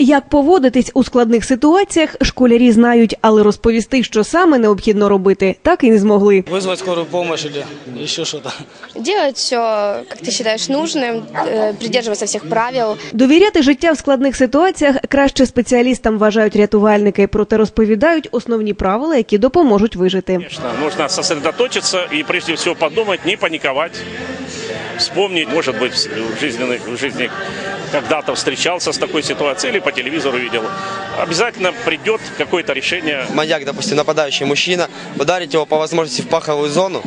Як поводитись у складних ситуаціях, школярі знають, але розповісти, що саме необхідно робити, так і не змогли. Вызвать скорую помощь или еще что-то. Делать все, как ты считаешь нужным, э, придерживаться всех правил. Довіряти життя в складних ситуаціях краще спеціалістам вважають рятувальники, проте розповідають основні правила, які допоможуть вижити. Конечно, нужно сосредоточиться и прежде всего подумать, не паниковать, Вспомнить, может быть, в жизни, в жизни когда-то встречался с такой ситуацией или по телевизору видел. Обязательно придет какое-то решение. маньяк, допустим, нападающий мужчина, ударить его по возможности в паховую зону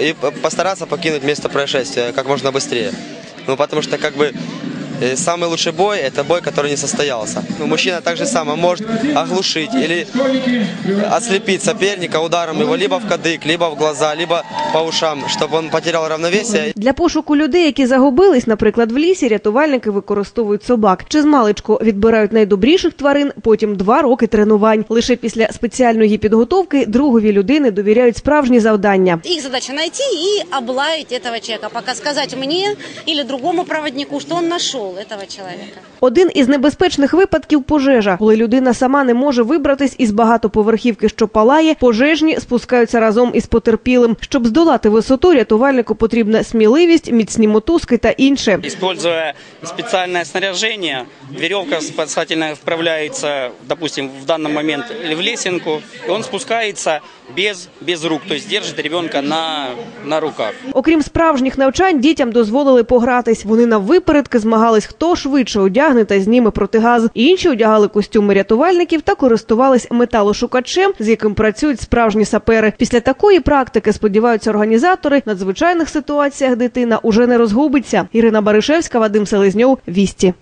и постараться покинуть место происшествия как можно быстрее. Ну, потому что, как бы, самый лучший бой – это бой, который не состоялся. Ну, мужчина так же само может оглушить или ослепить соперника ударом его либо в кадык, либо в глаза, либо по ушам, чтобы он потерял равновесие Для пошуку людей, які загубились, наприклад, в лісі, рятувальники використовують собак. Чи з маличку відбирають найдобріших тварин, потім два роки тренувань. Лише після спеціальної підготовки другові людини довіряють справжні завдання. Их задача найти и облаять этого человека, пока сказать мне или другому проводнику, что он нашел этого человека. Один із небезпечних випадків пожежа, коли людина сама не може вибратись із багатоповерхівки, що палає, пожежні спускаються разом із потерпілим. Щоб здолати висоту, рятувальнику потрібна сміливість, міцні мотузки та інше. Используя специальное снаряжение, веревка спасательная вправляется, допустим, в данный момент в лесенку, и он спускается без, без рук, то есть держит ребенка на, на руках. Окрім справжніх навчань, дітям дозволили погратись. Вони на випередки змагались, хто швидше одягне та зніме протигаз. Інші одягали костюми рятувальників та користувались металошукачем, з яким працюють справжні сапери. Після такої практики сподіваються організатори, надзвичайних ситуаціях дитина уже не розгубиться. Ірина Баришевська, Вадим Селезньов, Вісті.